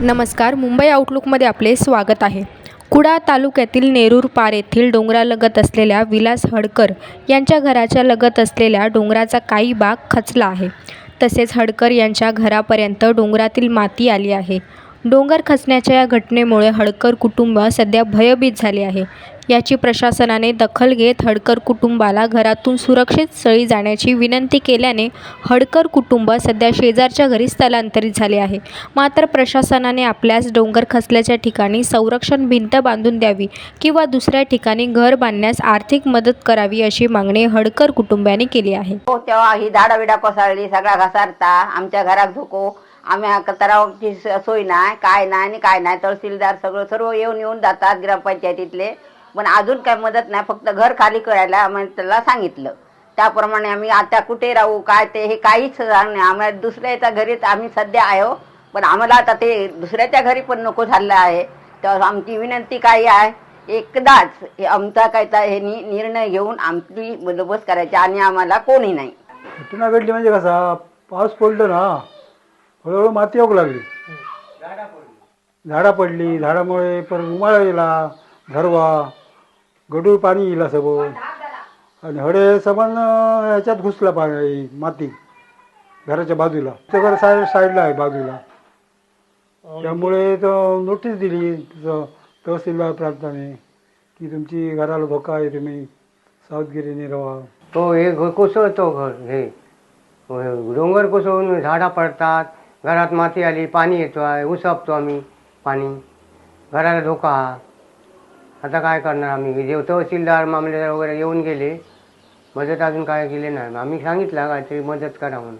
नमस्कार मुंबई आउटलुकमध्ये आपले स्वागत आहे. कुडाळ तालुक्यातील नेरूर पार येथील डोंगरालगत असलेल्या विलास हडकर यांच्या घराच्या लगत असलेल्या डोंगराचा काही भाग खचला आहे. तसेच हडकर यांच्या घरापर्यंत डोंगरातील माती आली आहे. डोंगर खचण्याच्या या घटनेमुळे हडकर कुटुंब सध्या भयभीत झाले आहे. याची प्रशासनाने दखल घेत हडकर कुटुंबाला घरातून सुरक्षित स्थळी जाण्याची विनंती केल्याने हडकर कुटुंब सध्या शेजारच्या घरी स्थलांतरित झाले आहे. मात्र प्रशासनाने आपल्यास डोंगर खचल्याच्या ठिकाणी संरक्षण भिंत बांधून द्यावी किंवा दुसऱ्या ठिकाणी घर बांधण्यास आर्थिक मदत करावी अशी मागणी हडकर कुटुंबाने केली आहे. हो तेव्हा ही झाडा कोसळली सगळा घसारता आमच्या घरात धुको आम्ही तरावची सोय नाही काय नाही आणि काय नाही. तहसीलदार सगळं सर्व येऊन येऊन जातात ग्रामपंचायतीतले. पण अजून काय मदत नाही फक्त घर खाली करायला आम्ही त्याला सांगितलं. त्याप्रमाणे आम्ही आता कुठे राहू काय ते हे काहीच सांग नाही. आम्हाला दुसऱ्याच्या घरीच आम्ही सध्या आहो पण आम्हाला आता ते दुसऱ्याच्या घरी पण नको झालं आहे. तर आमची विनंती काय आहे एकदाच हे आमचा काय हे निर्णय घेऊन आमची बंदोबस्त करायची आणि आम्हाला कोणी नाही. घटना घडली म्हणजे कसा? पाऊस पडलो ना. हळूहळू माती येऊ लागली. झाडा पडली झाडामुळे परत उमाळा येला धरवा गडूळ पाणी येला सगळं आणि हडे समान ह्याच्यात घुसला पाणी माती घराच्या बाजूला. ते घर साईड साईडला आहे बाजूला. त्यामुळे तो नोटीस दिली तसं तहसीलदार प्रांताने की तुमची घराला धोका आहे तुम्ही सावधगिरीने राहा तो हे कोसळतो घर हे. डोंगर कोसळून झाडा पडतात घरात माती आली पाणी येतो आहे उसपतो आम्ही पाणी. घराला धोका हा. आता काय करणार आम्ही? जे तहसीलदार मामलेदार वगैरे येऊन गेले. मदत अजून काय केले नाही. आम्ही सांगितलं काहीतरी मदत करा म्हणून.